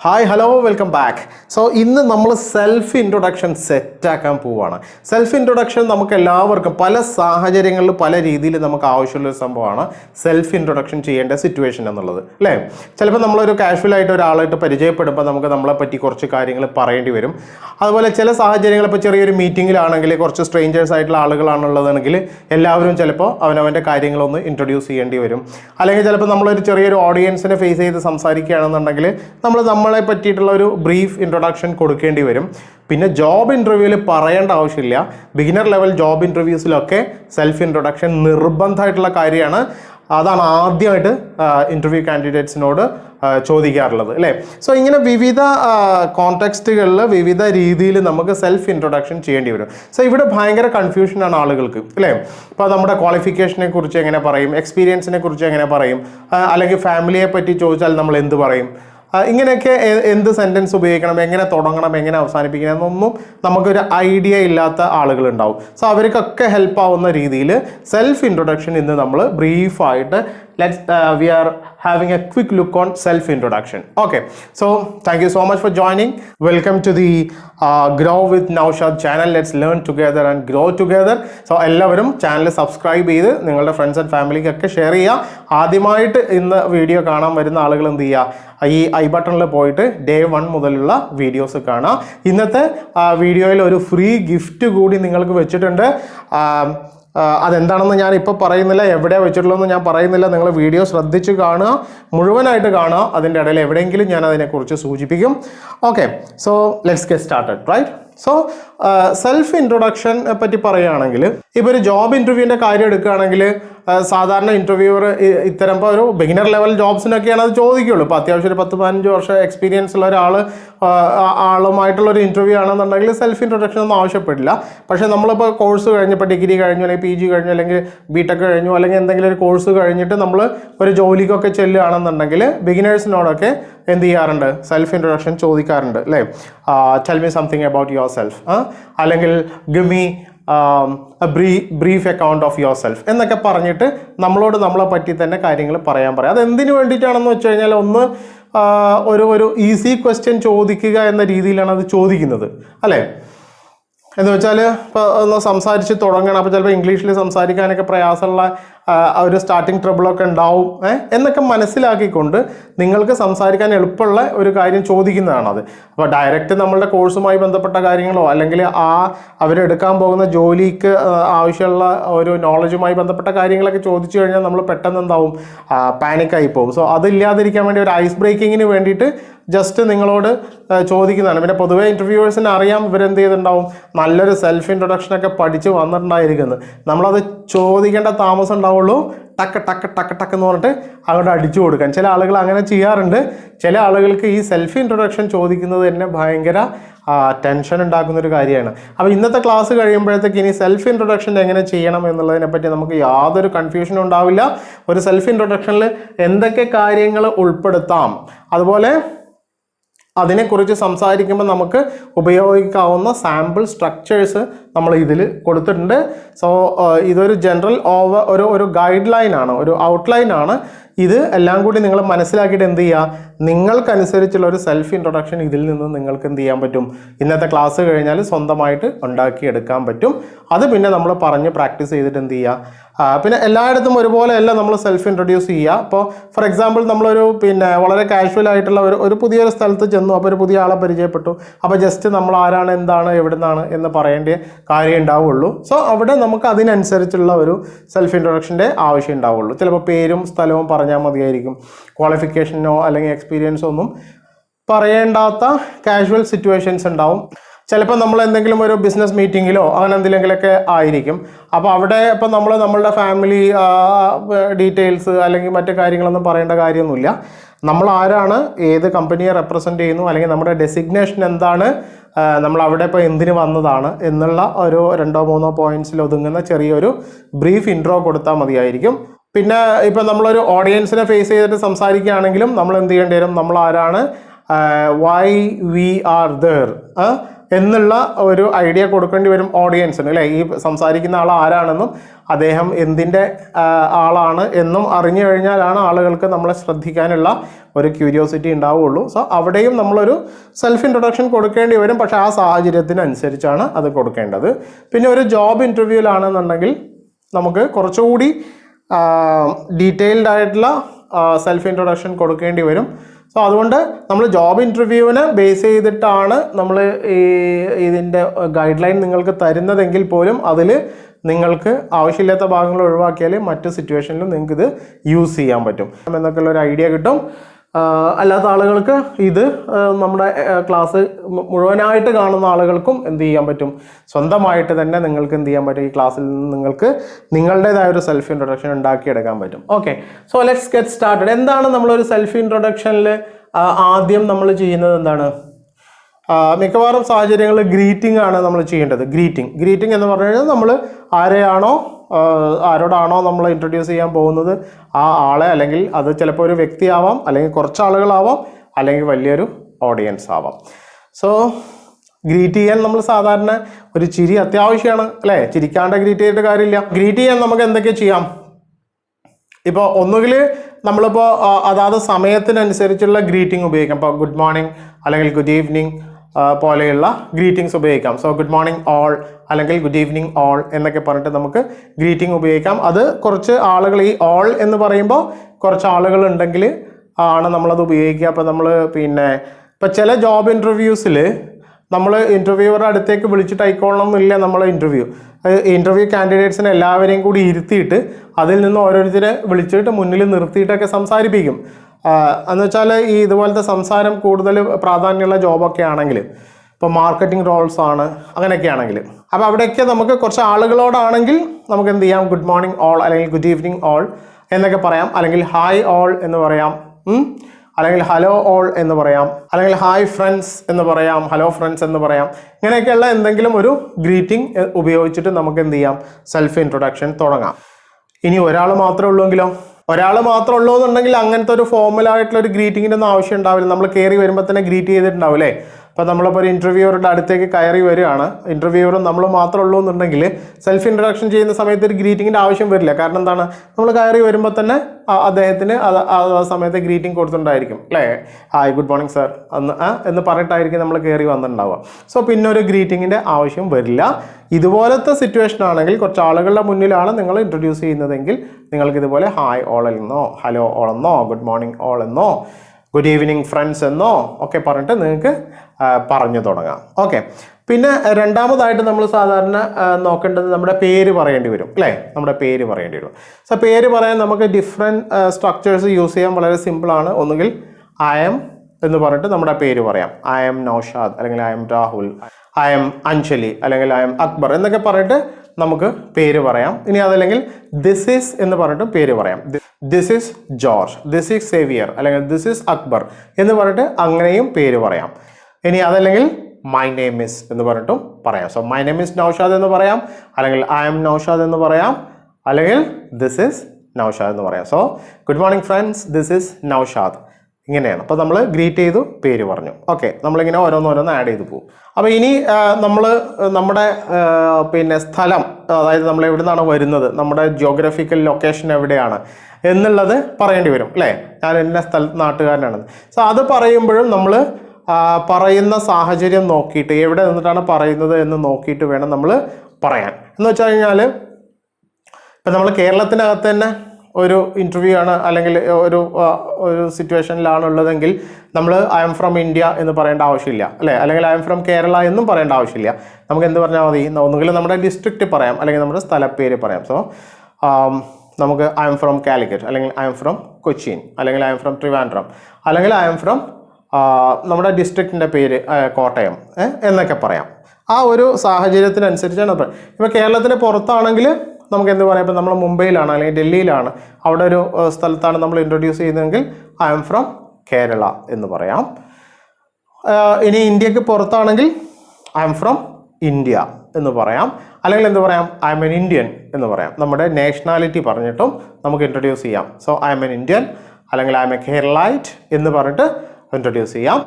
Hi hello welcome back so ഇന്ന് നമ്മൾ self introduction സെറ്റാക്കാൻ പോവുകയാണ് സെൽഫ് ഇൻട്രൊഡക്ഷൻ നമുക്ക് എല്ലാവർക്കും പല സാഹചര്യങ്ങളിൽ പല രീതിയിൽ നമുക്ക് ആവശ്യമുള്ള ഒരു സംഭവമാണ് സെൽഫ് ഇൻട്രൊഡക്ഷൻ ചെയ്യേണ്ട സിറ്റുവേഷൻ എന്നുള്ളത് അല്ലേ? ചിലപ്പോൾ നമ്മളൊരു കാഷ്വലായിട്ട് ഒരാളായിട്ട് പരിചയപ്പെടുമ്പോൾ നമുക്ക് നമ്മളെ പറ്റി കുറച്ച് കാര്യങ്ങൾ പറയേണ്ടി വരും. അതുപോലെ ചില സാഹചര്യങ്ങൾ ഇപ്പോൾ ചെറിയൊരു മീറ്റിങ്ങിലാണെങ്കിൽ കുറച്ച് സ്ട്രേഞ്ചേഴ്സ് ആയിട്ടുള്ള ആളുകളാണുള്ളതെങ്കിൽ എല്ലാവരും ചിലപ്പോൾ അവനവന്റെ കാര്യങ്ങളൊന്ന് ഇൻട്രൊഡ്യൂസ് ചെയ്യേണ്ടി വരും. അല്ലെങ്കിൽ ചിലപ്പോൾ നമ്മളൊരു ചെറിയൊരു ഓഡിയൻസിനെ ഫേസ് ചെയ്ത് സംസാരിക്കുകയാണെന്നുണ്ടെങ്കിൽ നമ്മൾ നമ്മൾ നമ്മളെ പറ്റിയിട്ടുള്ള ഒരു ബ്രീഫ് ഇൻട്രൊഡക്ഷൻ കൊടുക്കേണ്ടി വരും. പിന്നെ ജോബ് ഇന്റർവ്യൂവിൽ പറയേണ്ട ആവശ്യമില്ല. ബിഗിനർ ലെവൽ ജോബ് ഇന്റർവ്യൂസിലൊക്കെ സെൽഫ് ഇൻട്രൊഡക്ഷൻ നിർബന്ധമായിട്ടുള്ള കാര്യമാണ്. അതാണ് ആദ്യമായിട്ട് ഇന്റർവ്യൂ കാൻഡിഡേറ്റ്സിനോട് ചോദിക്കാറുള്ളത് അല്ലേ? സോ ഇങ്ങനെ വിവിധ കോൺടെക്സ്റ്റുകളിൽ വിവിധ രീതിയിൽ നമുക്ക് സെൽഫ് ഇൻട്രൊഡക്ഷൻ ചെയ്യേണ്ടി വരും. സോ ഇവിടെ ഭയങ്കര കൺഫ്യൂഷനാണ് ആളുകൾക്ക് അല്ലേ? ഇപ്പോൾ നമ്മുടെ ക്വാളിഫിക്കേഷനെ കുറിച്ച് എങ്ങനെ പറയും? എക്സ്പീരിയൻസിനെ കുറിച്ച് എങ്ങനെ പറയും? അല്ലെങ്കിൽ ഫാമിലിയെ പറ്റി ചോദിച്ചാൽ നമ്മൾ എന്ത് പറയും? ഇങ്ങനെയൊക്കെ എന്ത് സെന്റൻസ് ഉപയോഗിക്കണം എങ്ങനെ തുടങ്ങണം എങ്ങനെ അവസാനിപ്പിക്കണം എന്നൊന്നും നമുക്കൊരു ഐഡിയ ഇല്ലാത്ത ആളുകൾ ഉണ്ടാവും സോ അവർക്കൊക്കെ ഹെൽപ്പ് ആവുന്ന രീതിയിൽ സെൽഫ് ഇൻട്രൊഡക്ഷൻ ഇന്ന് നമ്മൾ ബ്രീഫായിട്ട് let's are having a quick look on self introduction okay so thank you so much for joining. Welcome to the uh, grow with Naushad channel. Let's learn together and grow together. So എല്ലാവരും channel subscribe ചെയ്ത് നിങ്ങളുടെ friends and ഫാമിലിക്കൊക്കെ share ചെയ്യുക. ആദ്യമായിട്ട് ഇന്ന് video കാണാൻ വരുന്ന ആളുകൾ എന്ത് ചെയ്യുക? ഈ ഐ ബട്ടണിൽ പോയിട്ട് ഡേ വൺ മുതലുള്ള വീഡിയോസ് കാണാം ഇന്നത്തെ വീഡിയോയിൽ ഒരു ഫ്രീ ഗിഫ്റ്റ് കൂടി നിങ്ങൾക്ക് വെച്ചിട്ടുണ്ട്. അതെന്താണെന്ന് ഞാൻ ഇപ്പോൾ പറയുന്നില്ല. എവിടെയാണ് വെച്ചിട്ടുള്ളതെന്ന് ഞാൻ പറയുന്നില്ല. നിങ്ങൾ വീഡിയോ ശ്രദ്ധിച്ച് കാണുക. മുഴുവനായിട്ട് കാണുക. അതിന്റെ ഇടയിൽ എവിടെയെങ്കിലും ഞാൻ അതിനെക്കുറിച്ച് സൂചിപ്പിക്കും. Okay so let's get started right so self ഇൻട്രൊഡക്ഷനെ പറ്റി പറയുകയാണെങ്കിൽ ഇപ്പോൾ ഒരു ജോബ് ഇന്റർവ്യൂവിന്റെ കാര്യം എടുക്കുകയാണെങ്കിൽ സാധാരണ ഇന്റർവ്യൂവർ ഇത്തരം ഇപ്പോൾ ഒരു ബിഗിനർ ലെവൽ ജോബ്സിനൊക്കെയാണ് അത് ചോദിക്കുകയുള്ളൂ ഇപ്പോൾ അത്യാവശ്യം ഒരു പത്ത് പതിനഞ്ച് വർഷം എക്സ്പീരിയൻസ് ഉള്ള ഒരാൾ ആളുമായിട്ടുള്ള ഒരു ഇന്റർവ്യൂ ആണെന്നുണ്ടെങ്കിൽ സെൽഫ് ഇൻട്രൊഡക്ഷൻ ഒന്നും ആവശ്യപ്പെടില്ല. പക്ഷേ നമ്മളിപ്പോൾ കോഴ്സ് കഴിഞ്ഞപ്പോൾ ഡിഗ്രി കഴിഞ്ഞു അല്ലെങ്കിൽ പി ജി കഴിഞ്ഞു അല്ലെങ്കിൽ ബി ടെക് കഴിഞ്ഞു അല്ലെങ്കിൽ എന്തെങ്കിലും ഒരു കോഴ്സ് കഴിഞ്ഞിട്ട് നമ്മൾ ഒരു ജോലിക്കൊക്കെ ചെല്ലുകയാണെന്നുണ്ടെങ്കിൽ ബിഗിനേഴ്സിനോടൊക്കെ എന്ത് ചെയ്യാറുണ്ട്? സെൽഫ് ഇൻട്രൊഡക്ഷൻ ചോദിക്കാറുണ്ട് അല്ലേ? Tell me something about yourself അല്ലെങ്കിൽ give brief brief account of yourself എന്നൊക്കെ പറഞ്ഞിട്ട് നമ്മളോട് നമ്മളെ പറ്റി തന്നെ കാര്യങ്ങൾ പറയാൻ പറയാം. അത് എന്തിനു വേണ്ടിയിട്ടാണെന്ന് വെച്ച് കഴിഞ്ഞാൽ ഒന്ന് ഒരു ഒരു ഈസി ക്വസ്റ്റ്യൻ ചോദിക്കുക എന്ന രീതിയിലാണ് അത് ചോദിക്കുന്നത് അല്ലേ? എന്ന് വെച്ചാൽ ഇപ്പോൾ ഒന്ന് സംസാരിച്ച് തുടങ്ങണം. അപ്പോൾ ചിലപ്പോൾ ഇംഗ്ലീഷിൽ സംസാരിക്കാനൊക്കെ പ്രയാസമുള്ള ഒരു സ്റ്റാർട്ടിങ് ട്രബിളൊക്കെ ഉണ്ടാവും? എന്നൊക്കെ മനസ്സിലാക്കിക്കൊണ്ട് നിങ്ങൾക്ക് സംസാരിക്കാൻ എളുപ്പമുള്ള ഒരു കാര്യം ചോദിക്കുന്നതാണത്. അപ്പോൾ ഡയറക്റ്റ് നമ്മളുടെ കോഴ്സുമായി ബന്ധപ്പെട്ട കാര്യങ്ങളോ അല്ലെങ്കിൽ ആ അവരെടുക്കാൻ പോകുന്ന ജോലിക്ക് ആവശ്യമുള്ള ഒരു നോളജുമായി ബന്ധപ്പെട്ട കാര്യങ്ങളൊക്കെ ചോദിച്ചു കഴിഞ്ഞാൽ നമ്മൾ പെട്ടെന്ന് എന്താവും? പാനിക്കായി പോകും. സോ അതില്ലാതിരിക്കാൻ വേണ്ടി ഒരു ഐസ് ബ്രേക്കിങ്ങിന് വേണ്ടിയിട്ട് ജസ്റ്റ് നിങ്ങളോട് ചോദിക്കുന്നതാണ്. പിന്നെ പൊതുവേ ഇന്റർവ്യൂവേഴ്സിന് അറിയാം ഇവരെന്ത് ചെയ്തിട്ടുണ്ടാവും. നല്ലൊരു സെൽഫ് ഇൻട്രൊഡക്ഷനൊക്കെ പഠിച്ച് വന്നിട്ടുണ്ടായിരിക്കുന്നത് നമ്മളത് ചോദിക്കേണ്ട താമസം ഉണ്ടാവുള്ളൂ. ടക്ക് ടക്ക് ടക്ക് ടക്ക് എന്ന് പറഞ്ഞിട്ട് അങ്ങോട്ട് അടിച്ചു കൊടുക്കാൻ. ചില ആളുകൾ അങ്ങനെ ചെയ്യാറുണ്ട്. ചില ആളുകൾക്ക് ഈ സെൽഫ് ഇൻട്രൊഡക്ഷൻ ചോദിക്കുന്നത് തന്നെ ഭയങ്കര ടെൻഷൻ ഉണ്ടാക്കുന്ന ഒരു കാര്യമാണ്. അപ്പോൾ ഇന്നത്തെ ക്ലാസ് കഴിയുമ്പോഴത്തേക്ക് ഇനി സെൽഫ് ഇൻട്രൊഡക്ഷൻ എങ്ങനെ ചെയ്യണം എന്നുള്ളതിനെ പറ്റി നമുക്ക് യാതൊരു കൺഫ്യൂഷനും ഉണ്ടാവില്ല. ഒരു സെൽഫ് ഇൻട്രൊഡക്ഷനിൽ എന്തൊക്കെ കാര്യങ്ങൾ ഉൾപ്പെടുത്താം. അതുപോലെ അതിനെക്കുറിച്ച് സംസാരിക്കുമ്പോൾ നമുക്ക് ഉപയോഗിക്കാവുന്ന സാമ്പിൾ സ്ട്രക്ചേഴ്സ് നമ്മൾ ഇതിൽ കൊടുത്തിട്ടുണ്ട്. സോ ഇതൊരു ജനറൽ ഓവർ ഒരു ഒരു ഗൈഡ് ലൈനാണ് ഒരു ഔട്ട്ലൈൻ ആണ്. ഇത് എല്ലാം കൂടി നിങ്ങൾ മനസ്സിലാക്കിയിട്ട് എന്ത് ചെയ്യുക നിങ്ങൾക്കനുസരിച്ചുള്ള ഒരു സെൽഫ് ഇൻട്രൊഡക്ഷൻ ഇതിൽ നിന്ന് നിങ്ങൾക്ക് എന്ത് ചെയ്യാൻ പറ്റും? ഇന്നത്തെ ക്ലാസ് കഴിഞ്ഞാൽ സ്വന്തമായിട്ട് ഉണ്ടാക്കിയെടുക്കാൻ പറ്റും. അത് പിന്നെ നമ്മൾ പറഞ്ഞ് പ്രാക്ടീസ് ചെയ്തിട്ട് എന്ത് ചെയ്യുക പിന്നെ എല്ലായിടത്തും ഒരുപോലെയല്ല നമ്മൾ സെൽഫ് ഇൻട്രൊഡ്യൂസ് ചെയ്യുക അപ്പോൾ ഫോർ എക്സാമ്പിൾ നമ്മളൊരു പിന്നെ വളരെ കാഷ്വൽ ആയിട്ടുള്ള ഒരു ഒരു പുതിയൊരു സ്ഥലത്ത് ചെന്നു അപ്പോൾ ഒരു പുതിയ ആളെ പരിചയപ്പെട്ടു. അപ്പോൾ ജസ്റ്റ് നമ്മൾ ആരാണ് എന്താണ് എവിടുന്നാണ് എന്ന് പറയേണ്ട കാര്യം ഉണ്ടാവുള്ളൂ. സോ അവിടെ നമുക്ക് അതിനനുസരിച്ചുള്ള ഒരു സെൽഫ് ഇൻട്രൊഡക്ഷന്റെ ആവശ്യം ഉണ്ടാവുള്ളൂ. ചിലപ്പോൾ പേരും സ്ഥലവും പറഞ്ഞാൽ മതിയായിരിക്കും. ക്വാളിഫിക്കേഷനോ അല്ലെങ്കിൽ എക്സ്പീരിയൻസോ ഒന്നും പറയേണ്ടാത്ത കാഷ്വൽ സിറ്റുവേഷൻസ് ഉണ്ടാവും. ചിലപ്പോൾ നമ്മൾ എന്തെങ്കിലും ഒരു ബിസിനസ് മീറ്റിങ്ങിലോ അങ്ങനെ എന്തെങ്കിലുമൊക്കെ ആയിരിക്കും. അപ്പോൾ അവിടെ ഇപ്പം നമ്മൾ നമ്മളുടെ ഫാമിലി ഡീറ്റെയിൽസ് അല്ലെങ്കിൽ മറ്റു കാര്യങ്ങളൊന്നും പറയേണ്ട കാര്യമൊന്നുമില്ല. നമ്മൾ ആരാണ് ഏത് കമ്പനിയെ റെപ്രസെന്റ് ചെയ്യുന്നു അല്ലെങ്കിൽ നമ്മുടെ ഡെസിഗ്നേഷൻ എന്താണ് നമ്മൾ അവിടെ ഇപ്പോൾ എന്തിന് വന്നതാണ് എന്നുള്ള ഒരു രണ്ടോ മൂന്നോ പോയിന്റ്സിൽ ഒതുങ്ങുന്ന ചെറിയൊരു ബ്രീഫ് ഇൻട്രോ കൊടുത്താൽ മതിയായിരിക്കും. പിന്നെ ഇപ്പം നമ്മളൊരു ഓഡിയൻസിനെ ഫേസ് ചെയ്തിട്ട് സംസാരിക്കുകയാണെങ്കിലും നമ്മൾ എന്ത് ചെയ്യേണ്ടി വരും? നമ്മൾ ആരാണ് വൈ വി ആർ ദർ എന്നുള്ള ഒരു ഐഡിയ കൊടുക്കേണ്ടി വരും ഓഡിയൻസിന് അല്ലേ? ഈ സംസാരിക്കുന്ന ആൾ ആരാണെന്നും അദ്ദേഹം എന്തിന്റെ ആളാണ് എന്നും അറിഞ്ഞു കഴിഞ്ഞാലാണ് ആളുകൾക്ക് നമ്മളെ ശ്രദ്ധിക്കാനുള്ള ഒരു ക്യൂരിയോസിറ്റി ഉണ്ടാവുള്ളൂ. സോ അവിടെയും നമ്മളൊരു സെൽഫ് ഇൻട്രൊഡക്ഷൻ കൊടുക്കേണ്ടി വരും. പക്ഷേ ആ സാഹചര്യത്തിനനുസരിച്ചാണ് അത് കൊടുക്കേണ്ടത്. പിന്നെ ഒരു ജോബ് ഇന്റർവ്യൂവിലാണെന്നുണ്ടെങ്കിൽ നമുക്ക് കുറച്ചുകൂടി ഡീറ്റെയിൽഡ് ആയിട്ടുള്ള സെൽഫ് ഇൻട്രൊഡക്ഷൻ കൊടുക്കേണ്ടി വരും. സോ അതുകൊണ്ട് നമ്മൾ ജോബ് ഇന്റർവ്യൂവിനെ ബേസ് ചെയ്തിട്ടാണ് നമ്മൾ ഈ ഇതിന്റെ ഗൈഡ് ലൈൻ നിങ്ങൾക്ക് തരുന്നതെങ്കിൽ പോലും അതിൽ നിങ്ങൾക്ക് ആവശ്യമില്ലാത്ത ഭാഗങ്ങൾ ഒഴിവാക്കിയാൽ മറ്റ് സിറ്റുവേഷനിലും നിങ്ങൾക്ക് ഇത് യൂസ് ചെയ്യാൻ പറ്റും. എന്നൊക്കെയുള്ള ഒരു ഐഡിയ കിട്ടും. അല്ലാത്ത ആളുകൾക്ക് ഇത് നമ്മുടെ ക്ലാസ് മുഴുവനായിട്ട് കാണുന്ന ആളുകൾക്കും എന്ത് ചെയ്യാൻ പറ്റും? സ്വന്തമായിട്ട് തന്നെ നിങ്ങൾക്ക് എന്ത് ചെയ്യാൻ പറ്റും? ഈ ക്ലാസ്സിൽ നിന്ന് നിങ്ങൾക്ക് നിങ്ങളുടേതായ ഒരു സെൽഫ് ഇൻട്രൊഡക്ഷൻ ഉണ്ടാക്കിയെടുക്കാൻ പറ്റും. Okay so let's get started എന്താണ് നമ്മളൊരു സെൽഫ് ഇൻട്രൊഡക്ഷനിൽ ആദ്യം നമ്മൾ ചെയ്യുന്നത് എന്താണ്? മിക്കവാറും സാഹചര്യങ്ങളിൽ ഗ്രീറ്റിംഗ് ആണ് നമ്മൾ ചെയ്യേണ്ടത്. ഗ്രീറ്റിംഗ് ഗ്രീറ്റിംഗ് എന്ന് പറഞ്ഞു കഴിഞ്ഞാൽ നമ്മൾ ആരെയാണോ ആരോടാണോ നമ്മൾ ഇൻട്രൊഡ്യൂസ് ചെയ്യാൻ പോകുന്നത് ആ ആളെ അല്ലെങ്കിൽ അത് ചിലപ്പോൾ ഒരു വ്യക്തിയാവാം അല്ലെങ്കിൽ കുറച്ച് ആളുകളാവാം അല്ലെങ്കിൽ വലിയൊരു ഓഡിയൻസ് ആവാം. സോ ഗ്രീറ്റ് ചെയ്യാൻ നമ്മൾ സാധാരണ ഒരു ചിരി അത്യാവശ്യമാണ് അല്ലേ? ചിരിക്കാണ്ട് ഗ്രീറ്റ് ചെയ്തിട്ട് കാര്യമില്ല. ഗ്രീറ്റ് ചെയ്യാൻ നമുക്ക് എന്തൊക്കെ ചെയ്യാം? ഇപ്പോൾ ഒന്നുകിൽ നമ്മളിപ്പോൾ അതാത് സമയത്തിനനുസരിച്ചുള്ള ഗ്രീറ്റിംഗ് ഉപയോഗിക്കാം. ഇപ്പോൾ ഗുഡ് മോർണിംഗ് അല്ലെങ്കിൽ ഗുഡ് ഈവനിങ് പോലെയുള്ള ഗ്രീറ്റിംഗ്സ് ഉപയോഗിക്കാം. സോ ഗുഡ് മോർണിംഗ് ഓൾ അല്ലെങ്കിൽ ഗുഡ് ഈവനിങ് ഓൾ എന്നൊക്കെ പറഞ്ഞിട്ട് നമുക്ക് ഗ്രീറ്റിംഗ് ഉപയോഗിക്കാം. അത് കുറച്ച് ആളുകൾ ഈ ഓൾ എന്ന് പറയുമ്പോൾ കുറച്ച് ആളുകൾ ഉണ്ടെങ്കിൽ ആണ് നമ്മളത് ഉപയോഗിക്കുക. അപ്പോൾ നമ്മൾ പിന്നെ ഇപ്പോൾ ചില ജോബ് ഇന്റർവ്യൂസിൽ നമ്മൾ ഇന്റർവ്യൂവറുടെ അടുത്തേക്ക് വിളിച്ചിട്ട് ആയിക്കോളണം എന്നില്ല നമ്മളെ ഇന്റർവ്യൂ ഇന്റർവ്യൂ കാൻഡിഡേറ്റ്സിനെ എല്ലാവരെയും കൂടി ഇരുത്തിയിട്ട് അതിൽ നിന്ന് ഓരോരുത്തരെ വിളിച്ചിട്ട് മുന്നിൽ നിർത്തിയിട്ടൊക്കെ സംസാരിപ്പിക്കും. എന്ന് വെച്ചാൽ ഈ ഇതുപോലത്തെ സംസാരം കൂടുതൽ പ്രാധാന്യമുള്ള ജോബൊക്കെ ആണെങ്കിൽ ഇപ്പോൾ മാർക്കറ്റിംഗ് റോൾസ് ആണ് അങ്ങനെയൊക്കെ ആണെങ്കിൽ അപ്പോൾ അവിടെയൊക്കെ നമുക്ക് കുറച്ച് ആളുകളോടാണെങ്കിൽ നമുക്ക് എന്ത് ചെയ്യാം? ഗുഡ് മോർണിംഗ് ഓൾ അല്ലെങ്കിൽ ഗുഡ് ഈവനിങ് ഓൾ എന്നൊക്കെ പറയാം. അല്ലെങ്കിൽ ഹായ് ഓൾ എന്ന് പറയാം. അല്ലെങ്കിൽ ഹലോ ഓൾ എന്ന് പറയാം അല്ലെങ്കിൽ ഹായ് ഫ്രണ്ട്സ് എന്ന് പറയാം ഹലോ ഫ്രണ്ട്സ് എന്ന് പറയാം. ഇങ്ങനെയൊക്കെയുള്ള എന്തെങ്കിലും ഒരു ഗ്രീറ്റിംഗ് ഉപയോഗിച്ചിട്ട് നമുക്ക് എന്ത് ചെയ്യാം? സെൽഫ് ഇൻട്രൊഡക്ഷൻ തുടങ്ങാം. ഇനി ഒരാൾ മാത്രമേ ഉള്ളൂവെങ്കിലോ? ഒരാൾ മാത്രമേ ഉള്ളൂ എന്നുണ്ടെങ്കിൽ അങ്ങനത്തെ ഒരു ഫോമലായിട്ടുള്ള ഒരു ഗ്രീറ്റിങ്ങിന്റെ ഒന്നും ആവശ്യം ഉണ്ടാവില്ല. നമ്മൾ കയറി വരുമ്പോൾ തന്നെ ഗ്രീറ്റ് ചെയ്തിട്ടുണ്ടാവും അല്ലേ? അപ്പോൾ നമ്മളിപ്പോൾ ഒരു ഇന്റർവ്യൂവറുടെ അടുത്തേക്ക് കയറി വരികയാണ്. ഇന്റർവ്യൂവറും നമ്മൾ മാത്രമേ ഉള്ളൂ എന്നുണ്ടെങ്കിൽ സെൽഫ് ഇൻട്രൊഡക്ഷൻ ചെയ്യുന്ന സമയത്ത് ഒരു ഗ്രീറ്റിങ്ങിന്റെ ആവശ്യം വരില്ല. കാരണം എന്താണ്? നമ്മൾ കയറി വരുമ്പോൾ തന്നെ അദ്ദേഹത്തിന് അത് ആ സമയത്ത് ഗ്രീറ്റിംഗ് കൊടുത്തിട്ടുണ്ടായിരിക്കും. അല്ലേ? ഹായ് ഗുഡ് മോർണിംഗ് സാർ എന്ന് എന്ന് പറഞ്ഞിട്ടായിരിക്കും നമ്മൾ കയറി വന്നിട്ടുണ്ടാവുക. സോ പിന്നെ ഒരു ഗ്രീറ്റിങ്ങിന്റെ ആവശ്യം വരില്ല. ഇതുപോലത്തെ സിറ്റുവേഷൻ ആണെങ്കിൽ കുറച്ച് ആളുകളുടെ മുന്നിലാണ് നിങ്ങൾ ഇൻട്രൊഡ്യൂസ് ചെയ്യുന്നതെങ്കിൽ നിങ്ങൾക്ക് ഇതുപോലെ ഹായ് ഓൾ എന്നോ hello all good morning all good evening friends എന്നോ ഒക്കെ പറഞ്ഞിട്ട് നിങ്ങൾക്ക് പറഞ്ഞു തുടങ്ങാം. ഓക്കെ പിന്നെ രണ്ടാമതായിട്ട് നമ്മൾ സാധാരണ നോക്കേണ്ടത് നമ്മുടെ പേര് പറയേണ്ടി വരും അല്ലേ? നമ്മുടെ പേര് പറയേണ്ടി വരും. സോ പേര് പറയാൻ നമുക്ക് ഡിഫറെന്റ് സ്ട്രക്ചേഴ്സ് യൂസ് ചെയ്യാൻ വളരെ സിമ്പിളാണ് ഒന്നുകിൽ ഐ എം എന്ന് പറഞ്ഞിട്ട് നമ്മുടെ പേര് പറയാം. ഐ എം നൌഷാദ് അല്ലെങ്കിൽ I am Rahul I am Anjali അല്ലെങ്കിൽ ഐ എം അക്ബർ എന്നൊക്കെ പറഞ്ഞിട്ട് നമുക്ക് പേര് പറയാം. ഇനി അതല്ലെങ്കിൽ ദിസ് ഈസ് എന്ന് പറഞ്ഞിട്ട് പേര് പറയാം. This is George this is Xavier അല്ലെങ്കിൽ ദിസ് ഈസ് അക്ബർ എന്ന് പറഞ്ഞിട്ട് അങ്ങനെയും പേര് പറയാം. ഇനി അതല്ലെങ്കിൽ മൈ നെയിം ഇസ് എന്ന് പറഞ്ഞിട്ടും പറയാം. So my name is Naushad എന്ന് പറയാം. അല്ലെങ്കിൽ ഐ എം നൗഷാദ് എന്ന് പറയാം. അല്ലെങ്കിൽ ദിസ് ഈസ് നൗഷാദ് എന്ന് പറയാം. So good morning friends this is Naushad ഇങ്ങനെയാണ്. അപ്പോൾ നമ്മൾ ഗ്രീറ്റ് ചെയ്തു പേര് പറഞ്ഞു. ഓക്കെ നമ്മളിങ്ങനെ ഓരോന്നോരോന്ന് ആഡ് ചെയ്ത് പോകും. അപ്പോൾ ഇനി നമ്മൾ നമ്മുടെ പിന്നെ സ്ഥലം അതായത് നമ്മൾ എവിടെ നിന്നാണ് വരുന്നത് നമ്മുടെ ജിയോഗ്രഫിക്കൽ ലൊക്കേഷൻ എവിടെയാണ് എന്നുള്ളത് പറയേണ്ടി വരും അല്ലേ? ഞാൻ എന്നെ സ്ഥല നാട്ടുകാരനാണ്. സോ അത് പറയുമ്പോഴും നമ്മൾ പറയുന്ന സാഹചര്യം നോക്കിയിട്ട് എവിടെ നിന്നിട്ടാണ് പറയുന്നത് എന്ന് നോക്കിയിട്ട് വേണം നമ്മൾ പറയാൻ. എന്ന് വെച്ച് കഴിഞ്ഞാൽ ഇപ്പം നമ്മൾ കേരളത്തിനകത്ത് തന്നെ ഒരു ഇന്റർവ്യൂ ആണ് അല്ലെങ്കിൽ ഒരു ഒരു സിറ്റുവേഷനിലാണ് ഉള്ളതെങ്കിൽ നമ്മൾ ഐ എം ഫ്രം ഇന്ത്യ എന്ന് പറയേണ്ട ആവശ്യമില്ല അല്ലേ? അല്ലെങ്കിൽ ഐ എം ഫ്രം കേരള എന്നും പറയേണ്ട ആവശ്യമില്ല. നമുക്ക് എന്ത് പറഞ്ഞാൽ മതി? ഒന്നുകിൽ നമ്മുടെ ഡിസ്ട്രിക്റ്റ് പറയാം അല്ലെങ്കിൽ നമ്മുടെ സ്ഥലപ്പേര് പറയാം. സോ നമുക്ക് ഐ എം ഫ്രം കാലിക്കറ്റ് അല്ലെങ്കിൽ ഐ എം ഫ്രം കൊച്ചിൻ അല്ലെങ്കിൽ ഐ എം ഫ്രം ട്രിവാൻഡ്രം അല്ലെങ്കിൽ ഐ എം ഫ്രം നമ്മുടെ ഡിസ്ട്രിക്റ്റിന്റെ പേര് കോട്ടയം എന്നൊക്കെ പറയാം. ആ ഒരു സാഹചര്യത്തിനനുസരിച്ചാണ്. ഇപ്പോൾ കേരളത്തിന് പുറത്താണെങ്കിൽ നമുക്ക് എന്ത് പറയാം? ഇപ്പോൾ നമ്മൾ മുംബൈയിലാണ് അല്ലെങ്കിൽ ഡൽഹിയിലാണ്. അവിടെ ഒരു സ്ഥലത്താണ് നമ്മൾ ഇൻട്രൊഡ്യൂസ് ചെയ്യുന്നതെങ്കിൽ ഐ എം ഫ്രം കേരള എന്ന് പറയാം. ഇനി ഇന്ത്യയ്ക്ക് പുറത്താണെങ്കിൽ ഐ എം ഫ്രം ഇന്ത്യ എന്ന് പറയാം. അല്ലെങ്കിൽ എന്ത് പറയാം? ഐ എം എൻ ഇന്ത്യൻ എന്ന് പറയാം. നമ്മുടെ നാഷണാലിറ്റി പറഞ്ഞിട്ടും നമുക്ക് ഇൻട്രൊഡ്യൂസ് ചെയ്യാം. So I am an Indian അല്ലെങ്കിൽ ഐ എം എ കേരളൈറ്റ് എന്ന് പറഞ്ഞിട്ട് ഇൻട്രൊഡ്യൂസ് ചെയ്യാം.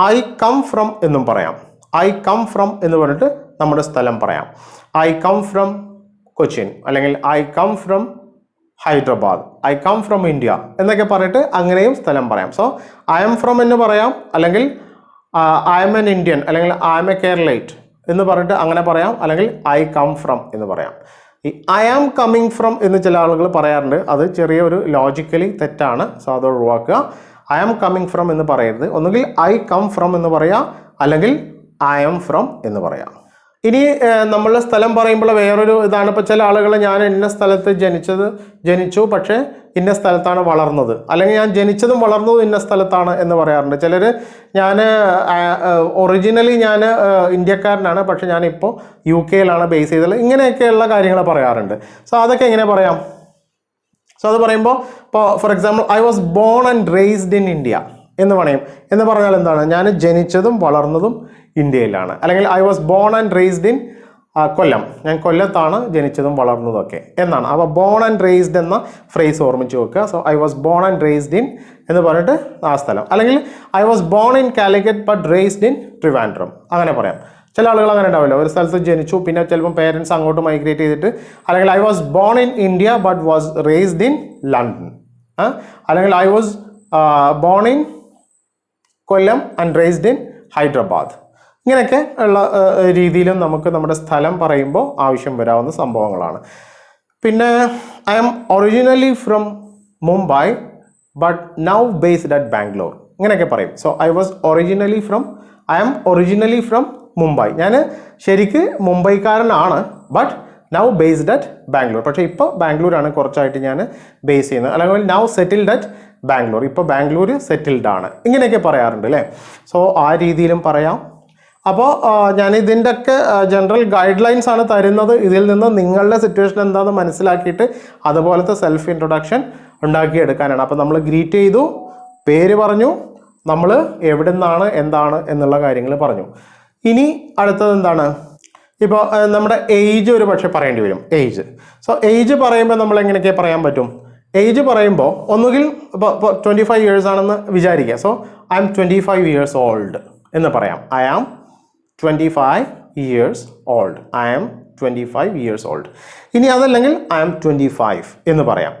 ഐ കം ഫ്രം എന്നും പറയാം. ഐ കം ഫ്രം എന്ന് പറഞ്ഞിട്ട് നമ്മുടെ സ്ഥലം പറയാം. I come from Cochin. അല്ലെങ്കിൽ I come from Hyderabad. I come from India എന്നൊക്കെ പറഞ്ഞിട്ട് അങ്ങനെയും സ്ഥലം പറയാം. സോ ഐ എം ഫ്രം എന്ന് പറയാം. അല്ലെങ്കിൽ ഐ എം എൻ ഇന്ത്യൻ അല്ലെങ്കിൽ ഐ എം എ കേരളൈറ്റ് എന്ന് പറഞ്ഞിട്ട് അങ്ങനെ പറയാം. അല്ലെങ്കിൽ ഐ കം ഫ്രം എന്ന് പറയാം. ഈ ഐ ആം കമ്മിങ് ഫ്രം എന്ന് ചില ആളുകൾ പറയാറുണ്ട്. അത് ചെറിയൊരു ലോജിക്കലി തെറ്റാണ്. സോ അത് ഒഴിവാക്കുക. ഐ ആം കമ്മിങ് ഫ്രം എന്ന് പറയരുത്. ഒന്നുകിൽ ഐ കം ഫ്രം എന്ന് പറയാം. അല്ലെങ്കിൽ ഐ എം ഫ്രം എന്ന് പറയാം. ഇനി നമ്മൾ സ്ഥലം പറയുമ്പോൾ വേറൊരു ഇതാണ്. ഇപ്പോൾ ചില ആളുകൾ ഞാൻ ഇന്ന സ്ഥലത്ത് ജനിച്ചത് ജനിച്ചു പക്ഷേ ഇന്ന സ്ഥലത്താണ് വളർന്നത്. അല്ലെങ്കിൽ ഞാൻ ജനിച്ചതും വളർന്നതും ഇന്ന സ്ഥലത്താണ് എന്ന് പറയാറുണ്ട്. ചിലർ ഞാൻ ഒറിജിനലി ഞാൻ ഇന്ത്യക്കാരനാണ് പക്ഷെ ഞാനിപ്പോൾ യു കെയിലാണ് ബേസ് ചെയ്തത്. ഇങ്ങനെയൊക്കെയുള്ള കാര്യങ്ങൾ പറയാറുണ്ട്. സോ അതൊക്കെ എങ്ങനെ പറയാം? സോ അത് പറയുമ്പോൾ ഇപ്പോൾ for example I was born and raised in India എന്ന് പറയും. എന്ന് പറഞ്ഞാൽ എന്താണ്? ഞാൻ ജനിച്ചതും വളർന്നതും ഇന്ത്യയിലാണ്. അല്ലെങ്കിൽ I was born and raised in Kollam. ഞാൻ കൊല്ലത്താണ് ജനിച്ചതും വളർന്നതൊക്കെ എന്നാണ്. അപ്പോൾ ബോൺ ആൻഡ് റേസ്ഡ് എന്ന ഫ്രേസ് ഓർമ്മിച്ച് വെക്കുക. So I was born and raised in എന്ന് പറഞ്ഞിട്ട് ആ സ്ഥലം. അല്ലെങ്കിൽ I was born in Calicut but raised in Trivandrum അങ്ങനെ പറയാം. ചില ആളുകൾ അങ്ങനെ ഉണ്ടാവില്ല. ഒരു സ്ഥലത്ത് ജനിച്ചു. പിന്നെ ചിലപ്പം പേരൻസ് അങ്ങോട്ട് മൈഗ്രേറ്റ് ചെയ്തിട്ട് അല്ലെങ്കിൽ I was born in India but was raised in London അല്ലെങ്കിൽ I was born in Kollam and raised in Hyderabad. ഇങ്ങനെയൊക്കെ ഉള്ള രീതിയിലും നമുക്ക് നമ്മുടെ സ്ഥലം പറയുമ്പോൾ ആവശ്യം വരാവുന്ന സംഭവങ്ങളാണ്. പിന്നെ I am originally from Mumbai but now based at Bangalore ഇങ്ങനെയൊക്കെ പറയും. So I was originally from I am originally from Mumbai ഞാൻ ശരിക്ക് മുംബൈക്കാരനാണ് but now based at Bangalore പക്ഷേ ഇപ്പോൾ ബാംഗ്ലൂരാണ് കുറച്ചായിട്ട് ഞാൻ ബേസ് ചെയ്യുന്നത്. അല്ലെങ്കിൽ നൗ സെറ്റിൽഡ് അറ്റ് ബാംഗ്ലൂർ. ഇപ്പോൾ ബാംഗ്ലൂർ സെറ്റിൽഡ് ആണ്. ഇങ്ങനെയൊക്കെ പറയാറുണ്ട് അല്ലേ സോ ആ രീതിയിലും പറയാം. അപ്പോൾ ഞാൻ ഇതിന്റെയൊക്കെ ജനറൽ ഗൈഡ് ലൈൻസ് ആണ് തരുന്നത്. ഇതിൽ നിന്ന് നിങ്ങളുടെ സിറ്റുവേഷൻ എന്താണെന്ന് മനസ്സിലാക്കിയിട്ട് അതുപോലത്തെ സെൽഫ് ഇൻട്രൊഡക്ഷൻ ഉണ്ടാക്കിയെടുക്കാനാണ്. അപ്പോൾ നമ്മൾ ഗ്രീറ്റ് ചെയ്തു പേര് പറഞ്ഞു നമ്മൾ എവിടെ നിന്നാണ് എന്താണ് എന്നുള്ള കാര്യങ്ങൾ പറഞ്ഞു. ഇനി അടുത്തത് എന്താണ്? ഇപ്പോൾ നമ്മുടെ ഏജ് ഒരു പക്ഷേ പറയേണ്ടി വരും. ഏജ് സോ ഏജ് പറയുമ്പോൾ നമ്മൾ എങ്ങനെയൊക്കെ പറയാൻ പറ്റും? ഏജ് പറയുമ്പോൾ ഒന്നുകിൽ ഇപ്പോൾ ട്വന്റി ഫൈവ് ഇയേഴ്സ് ആണെന്ന് വിചാരിക്കുക. So I am twenty five years old എന്ന് പറയാം. I am twenty five years old I am twenty five years old ഇനി അതല്ലെങ്കിൽ ഐ ആം ട്വന്റി ഫൈവ് എന്ന് പറയാം.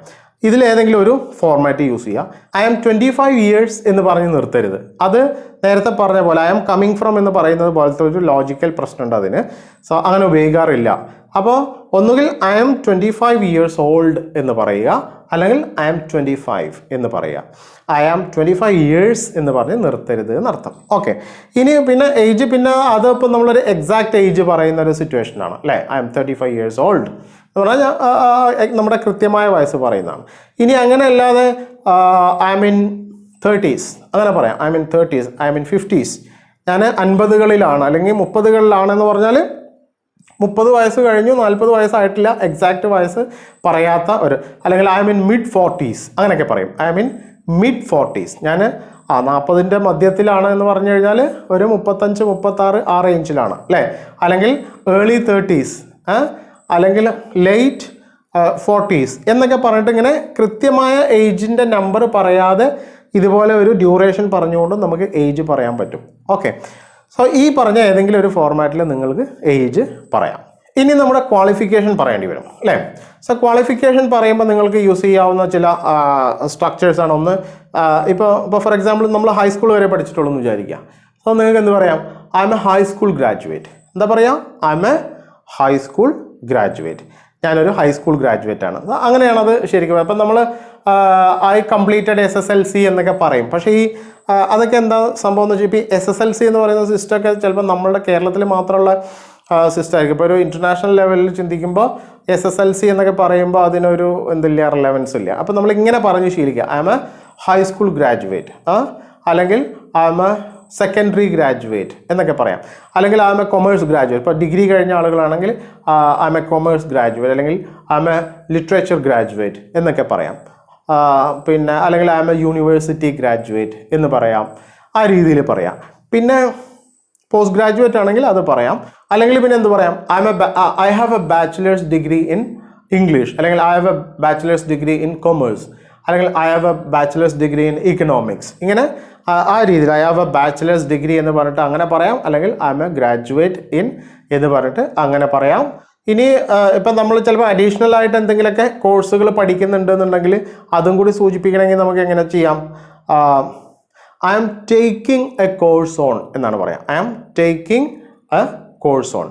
ഇതിലേതെങ്കിലും ഒരു ഫോർമാറ്റ് യൂസ് ചെയ്യുക. I am twenty five years എന്ന് പറഞ്ഞ് നിർത്തരുത്. അത് നേരത്തെ പറഞ്ഞ പോലെ ഐ ആം കമ്മിങ് ഫ്രം എന്ന് പറയുന്നത് പോലത്തെ ഒരു ലോജിക്കൽ പ്രശ്നമുണ്ട് അതിന്. സോ അങ്ങനെ ഉപയോഗിക്കാറില്ല. അപ്പോൾ ഒന്നുകിൽ I am twenty five years old എന്ന് പറയുക അല്ലെങ്കിൽ ഐ ആം ട്വന്റി ഫൈവ് എന്ന് പറയുക. I am twenty five years എന്ന് പറഞ്ഞ് നിർത്തരുത് എന്നർത്ഥം. ഓക്കെ ഇനി പിന്നെ ഏജ് പിന്നെ അത് ഇപ്പം നമ്മളൊരു എക്സാക്ട് ഏജ് പറയുന്ന ഒരു സിറ്റുവേഷനാണ് അല്ലേ? I am thirty five years old എന്ന് പറഞ്ഞാൽ നമ്മുടെ കൃത്യമായ വയസ്സ് പറയുന്നതാണ്. ഇനി അങ്ങനെ അല്ലാതെ ഐ മീൻ തേർട്ടീസ് അങ്ങനെ പറയാം. I mean thirties I mean fifties ഞാൻ അൻപതുകളിലാണ് അല്ലെങ്കിൽ മുപ്പതുകളിലാണെന്ന് പറഞ്ഞാൽ മുപ്പത് വയസ്സ് കഴിഞ്ഞു നാൽപ്പത് വയസ്സായിട്ടില്ല എക്സാക്റ്റ് വയസ്സ് പറയാത്ത ഒരു അല്ലെങ്കിൽ ഐ മീൻ മിഡ് ഫോർട്ടീസ് അങ്ങനെയൊക്കെ പറയും. ഐ മീൻ മിഡ് ഫോർട്ടീസ് ഞാൻ ആ നാൽപ്പതിന്റെ മധ്യത്തിലാണ് എന്ന് പറഞ്ഞു കഴിഞ്ഞാൽ ഒരു മുപ്പത്തഞ്ച് മുപ്പത്താറ് ആ റേഞ്ചിലാണ് അല്ലേ? അല്ലെങ്കിൽ ഏർലി തേർട്ടീസ് അല്ലെങ്കിൽ ലേറ്റ് ഫോർട്ടീസ് എന്നൊക്കെ പറഞ്ഞിട്ട് ഇങ്ങനെ കൃത്യമായ ഏജിന്റെ നമ്പർ പറയാതെ ഇതുപോലെ ഒരു ഡ്യൂറേഷൻ പറഞ്ഞുകൊണ്ട് നമുക്ക് ഏജ് പറയാൻ പറ്റും. ഓക്കെ സോ ഈ പറഞ്ഞ ഏതെങ്കിലും ഒരു ഫോർമാറ്റിൽ നിങ്ങൾക്ക് ഏജ് പറയാം. ഇനി നമ്മുടെ ക്വാളിഫിക്കേഷൻ പറയേണ്ടി വരും അല്ലേ? സോ ക്വാളിഫിക്കേഷൻ പറയുമ്പോൾ നിങ്ങൾക്ക് യൂസ് ചെയ്യാവുന്ന ചില സ്ട്രക്ചേഴ്സ് ആണ് ഒന്ന് ഇപ്പോൾ ഇപ്പോൾ ഫോർ എക്സാമ്പിൾ നമ്മൾ ഹൈസ്കൂൾ വരെ പഠിച്ചിട്ടുള്ളൂ എന്ന് വിചാരിക്കുക. സോ നിങ്ങൾക്ക് എന്ത് പറയാം? I am a high school graduate എന്താ പറയുക I am a high school graduate ഞാനൊരു ഹൈസ്കൂൾ ഗ്രാജുവേറ്റ് ആണ്. അങ്ങനെയാണ് അത് ശരിക്കും അപ്പം നമ്മൾ I completed S S L C എന്നൊക്കെ പറയും. പക്ഷേ ഈ അതൊക്കെ എന്താ സംഭവം എന്ന് വെച്ചാൽ ഇപ്പോൾ എസ് എസ് എൽ സി എന്ന് പറയുന്ന സിസ്റ്റമൊക്കെ ചിലപ്പോൾ നമ്മുടെ കേരളത്തിൽ മാത്രമുള്ള സിസ്റ്റം ആയിരിക്കും. ഇപ്പോൾ ഒരു ഇന്റർനാഷണൽ ലെവലിൽ ചിന്തിക്കുമ്പോൾ എസ് എസ് എൽ സി എന്നൊക്കെ പറയുമ്പോൾ അതിനൊരു എന്തില്ല റിലവൻസ് ഇല്ല. അപ്പോൾ നമ്മൾ ഇങ്ങനെ പറഞ്ഞ് ശീലിക്കുക I am a high school graduate അല്ലെങ്കിൽ I am a secondary graduate എന്നൊക്കെ പറയാം. അല്ലെങ്കിൽ ഐ എം കൊമേഴ്സ് ഗ്രാജുവേറ്റ് ഇപ്പോൾ ഡിഗ്രി കഴിഞ്ഞ ആളുകളാണെങ്കിൽ ഐ എം കൊമേഴ്സ് ഗ്രാജുവേറ്റ് അല്ലെങ്കിൽ ഐ എം ലിറ്ററേച്ചർ ഗ്രാജുവേറ്റ് എന്നൊക്കെ പറയാം. പിന്നെ അല്ലെങ്കിൽ എം എ യൂണിവേഴ്സിറ്റി ഗ്രാജുവേറ്റ് എന്ന് പറയാം. ആ രീതിയിൽ പറയാം. പിന്നെ പോസ്റ്റ് ഗ്രാജുവേറ്റ് ആണെങ്കിൽ അത് പറയാം. അല്ലെങ്കിൽ പിന്നെ എന്ത് പറയാം? I am a I have a bachelor's degree in English അല്ലെങ്കിൽ I have a bachelor's degree in commerce അല്ലെങ്കിൽ I have a bachelor's degree in economics ഇങ്ങനെ ആ- രീതിയിൽ I have a bachelor's degree എന്ന് പറഞ്ഞിട്ട് അങ്ങനെ പറയാം. അല്ലെങ്കിൽ I am a graduate in എന്ന് പറഞ്ഞിട്ട് അങ്ങനെ പറയാം. ഇനി ഇപ്പം നമ്മൾ ചിലപ്പോൾ അഡീഷണൽ ആയിട്ട് എന്തെങ്കിലുമൊക്കെ കോഴ്സുകൾ പഠിക്കുന്നുണ്ട് എന്നുണ്ടെങ്കിൽ അതും കൂടി സൂചിപ്പിക്കണമെങ്കിൽ നമുക്ക് എങ്ങനെ ചെയ്യാം? I am taking a course on എന്നാണ് പറയാം. I am taking a course on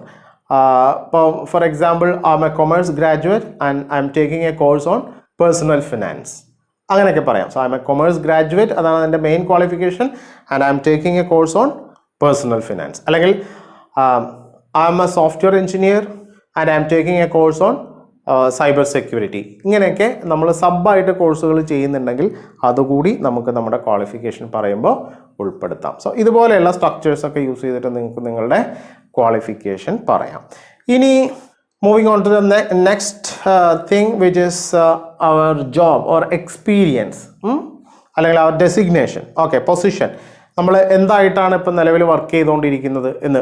ഇപ്പോൾ for example I am a commerce graduate and I am taking a course on personal finance അങ്ങനെയൊക്കെ പറയാം. So I am a commerce graduate അതാണ് എന്റെ main qualification and I am taking a course on personal finance അല്ലെങ്കിൽ I am a software engineer and I am taking a course on cyber security ഇങ്ങനെയൊക്കെ നമ്മൾ സബായിട്ട് കോഴ്സുകൾ ചെയ്യുന്നുണ്ടെങ്കിൽ അതുകൂടി നമുക്ക് നമ്മുടെ ക്വാളിഫിക്കേഷൻ പറയുമ്പോൾ ഉൾപ്പെടുത്താം. സോ ഇതുപോലെയുള്ള സ്ട്രക്ചേഴ്സൊക്കെ യൂസ് ചെയ്തിട്ട് നിങ്ങൾക്ക് നിങ്ങളുടെ ക്വാളിഫിക്കേഷൻ പറയാം. ഇനി moving on to the next thing which is our job or experience അല്ലെങ്കിൽ അവർ ഡെസിഗ്നേഷൻ ഓക്കെ പൊസിഷൻ നമ്മൾ എന്തായിട്ടാണ് ഇപ്പം നിലവിൽ വർക്ക് ചെയ്തുകൊണ്ടിരിക്കുന്നത് എന്ന്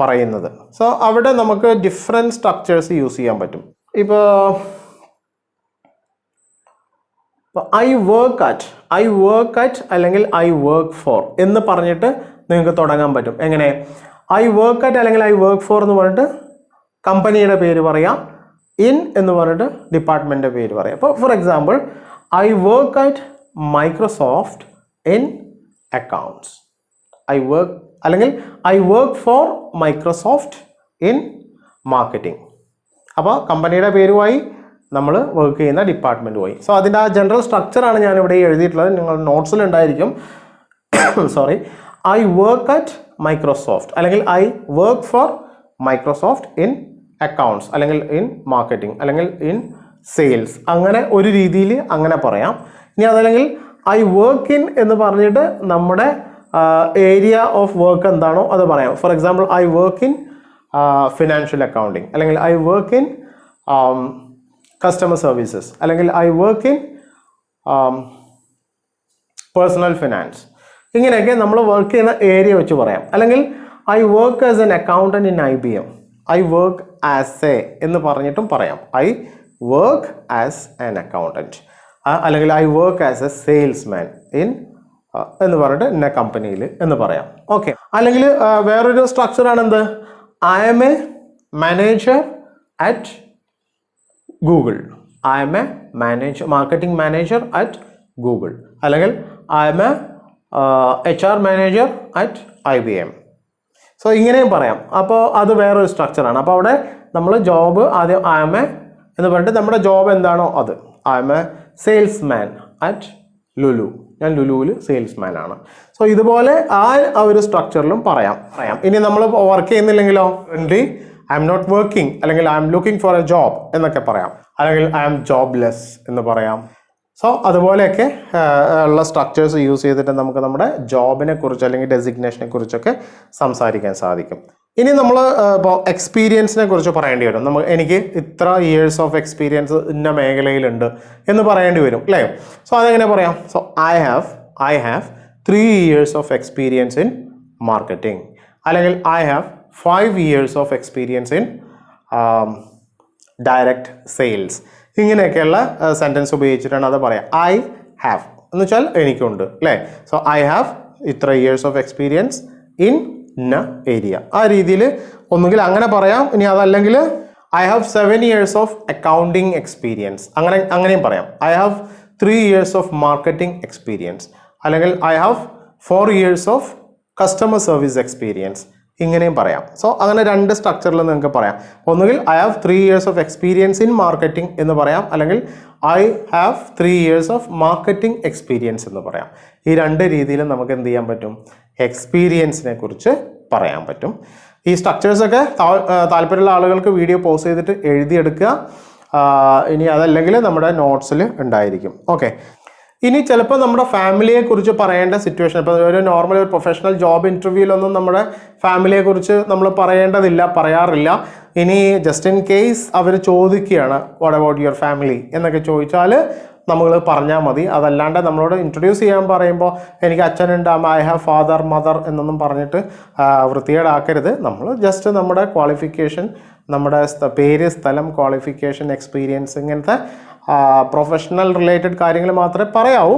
പറയുന്നത്. സോ അവിടെ നമുക്ക് ഡിഫറെന്റ് സ്ട്രക്ചേഴ്സ് യൂസ് ചെയ്യാൻ പറ്റും. ഇപ്പോൾ I work at I work at അല്ലെങ്കിൽ ഐ വർക്ക് ഫോർ എന്ന് പറഞ്ഞിട്ട് നിങ്ങൾക്ക് തുടങ്ങാൻ പറ്റും. എങ്ങനെ? ഐ വർക്ക് അറ്റ് അല്ലെങ്കിൽ ഐ വർക്ക് ഫോർ എന്ന് പറഞ്ഞിട്ട് കമ്പനിയുടെ പേര് പറയാം ഇൻ എന്ന് പറഞ്ഞിട്ട് ഡിപ്പാർട്ട്മെന്റിന്റെ പേര് പറയാം. അപ്പോൾ for example I work at Microsoft in accounts I work അല്ലെങ്കിൽ I work for Microsoft in marketing അപ്പോൾ കമ്പനിയുടെ പേരുമായി നമ്മൾ വർക്ക് ചെയ്യുന്ന ഡിപ്പാർട്ട്മെന്റുമായി സോ അതിന്റെ ആ ജനറൽ സ്ട്രക്ചറാണ് ഞാൻ ഇവിടെ എഴുതിയിട്ടുള്ളത്. നിങ്ങൾ നോട്ട്സിലുണ്ടായിരിക്കും sorry I work at Microsoft അല്ലെങ്കിൽ I work for Microsoft in accounts അല്ലെങ്കിൽ ഇൻ മാർക്കറ്റിംഗ് അല്ലെങ്കിൽ ഇൻ സെയിൽസ് അങ്ങനെ ഒരു രീതിയിൽ അങ്ങനെ പറയാം. ഇനി അതല്ലെങ്കിൽ ഐ വർക്ക് ഇൻ എന്ന് പറഞ്ഞിട്ട് നമ്മുടെ ഏരിയ ഓഫ് വർക്ക് എന്താണോ അത് പറയാം. For example I work in financial accounting അല്ലെങ്കിൽ I work in customer services അല്ലെങ്കിൽ I work in personal finance ഇങ്ങനെയൊക്കെ നമ്മൾ വർക്ക് ചെയ്യുന്ന ഏരിയ വെച്ച് പറയാം. അല്ലെങ്കിൽ I work as an accountant in I B M I work as a എന്ന് പറഞ്ഞിട്ടും പറയാം. I work as an accountant അല്ലെങ്കിൽ I work as a salesman in എന്ന് പറഞ്ഞിട്ട് എന്നെ കമ്പനിയിൽ എന്ന് പറയാം. ഓക്കെ അല്ലെങ്കിൽ വേറൊരു സ്ട്രക്ചറാണ് എന്ത്? I am a manager at Google I am a manager marketing manager at Google അല്ലെങ്കിൽ I am a H R manager at I B M so ഇങ്ങനെയും പറയാം. അപ്പോൾ അത് വേറൊരു സ്ട്രക്ചറാണ് അപ്പോൾ അവിടെ നമ്മൾ ജോബ് ആദ്യം ഐ എം എ എന്ന് പറഞ്ഞിട്ട് നമ്മുടെ ജോബ് എന്താണോ അത്. I am a salesman at Lulu ഞാൻ ലുലുവിൽ സെയിൽസ്മാൻ ആണ്. സോ ഇതുപോലെ ആ ഒരു സ്ട്രക്ചറിലും പറയാം. പറയാം. ഇനി നമ്മൾ വർക്ക് ചെയ്യുന്നില്ലെങ്കിലോ? ഐ എം നോട്ട് വർക്കിംഗ് അല്ലെങ്കിൽ I am looking for a job എന്നൊക്കെ പറയാം. അല്ലെങ്കിൽ ഐ എം ജോബ്ലെസ് എന്ന് പറയാം. സോ അതുപോലെയൊക്കെ ഉള്ള സ്ട്രക്ചേഴ്സ് യൂസ് ചെയ്തിട്ട് നമുക്ക് നമ്മുടെ ജോബിനെ കുറിച്ച് അല്ലെങ്കിൽ ഡെസിഗ്നേഷനെ കുറിച്ചൊക്കെ സംസാരിക്കാൻ സാധിക്കും. ഇനി നമ്മൾ ഇപ്പോൾ എക്സ്പീരിയൻസിനെ കുറിച്ച് പറയേണ്ടി വരും. നമ്മൾ എനിക്ക് ഇത്ര ഇയേഴ്സ് ഓഫ് എക്സ്പീരിയൻസ് ഇന്ന മേഖലയിലുണ്ട് എന്ന് പറയേണ്ടി വരും അല്ലേ? സോ അതെങ്ങനെ പറയാം? So I have I have three years of experience in marketing അല്ലെങ്കിൽ I have five years of experience in direct sales ഇങ്ങനെയൊക്കെയുള്ള സെന്റൻസ് ഉപയോഗിച്ചിട്ടാണ് അത് പറയാം. ഐ ഹാവ് എന്ന് വെച്ചാൽ എനിക്കുണ്ട് അല്ലേ? സോ ഐ ഹാവ് ഇത്ര ഇയേഴ്സ് ഓഫ് എക്സ്പീരിയൻസ് ഇൻ ഇന്ന ഏരിയ. ആ രീതിയിൽ ഒന്നുകിൽ അങ്ങനെ പറയാം. ഇനി അതല്ലെങ്കിൽ I have seven years of accounting experience അങ്ങനെ അങ്ങനെയും പറയാം. I have three years of marketing experience അല്ലെങ്കിൽ I have four years of customer service experience ഇങ്ങനെയും പറയാം. സോ അങ്ങനെ രണ്ട് സ്ട്രക്ചറിൽ നിങ്ങൾക്ക് പറയാം. ഒന്നുകിൽ I have three years of experience in marketing എന്ന് പറയാം. അല്ലെങ്കിൽ I have three years of marketing experience എന്ന് പറയാം. ഈ രണ്ട് രീതിയിലും നമുക്ക് എന്ത് ചെയ്യാൻ പറ്റും? എക്സ്പീരിയൻസിനെ കുറിച്ച് പറയാൻ പറ്റും. ഈ സ്ട്രക്ചേഴ്സൊക്കെ താല്പര്യമുള്ള ആളുകൾക്ക് വീഡിയോ പോസ് ചെയ്തിട്ട് എഴുതിയെടുക്കുക. ഇനി അതല്ലെങ്കിൽ നമ്മുടെ നോട്ട്സിൽ ഉണ്ടായിരിക്കും. ഓക്കെ ഇനി ചിലപ്പോൾ നമ്മുടെ ഫാമിലിയെ കുറിച്ച് പറയേണ്ട സിറ്റുവേഷൻ ഇപ്പോൾ ഒരു നോർമൽ ഒരു പ്രൊഫഷണൽ ജോബ് ഇന്റർവ്യൂവിലൊന്നും നമ്മുടെ ഫാമിലിയെ കുറിച്ച് നമ്മൾ പറയേണ്ടതില്ല പറയാറില്ല. ഇനി ജസ്റ്റ് ഇൻ കേസ് അവർ ചോദിക്കുകയാണ് വാട്ട് അബൌട്ട് യുവർ ഫാമിലി എന്നൊക്കെ ചോദിച്ചാൽ നമ്മൾ പറഞ്ഞാൽ മതി. അതല്ലാണ്ട് നമ്മളോട് ഇൻട്രൊഡ്യൂസ് ചെയ്യാൻ പറയുമ്പോൾ എനിക്ക് അച്ഛനുണ്ട് അമ്മ ഐ ഹാവ് ഫാദർ മദർ എന്നൊന്നും പറഞ്ഞിട്ട് വൃത്തികേടാക്കരുത്. നമ്മൾ ജസ്റ്റ് നമ്മുടെ ക്വാളിഫിക്കേഷൻ നമ്മുടെ പേര് സ്ഥലം ക്വാളിഫിക്കേഷൻ എക്സ്പീരിയൻസ് ഇങ്ങനത്തെ പ്രൊഫഷണൽ റിലേറ്റഡ് കാര്യങ്ങൾ മാത്രമേ പറയാവൂ.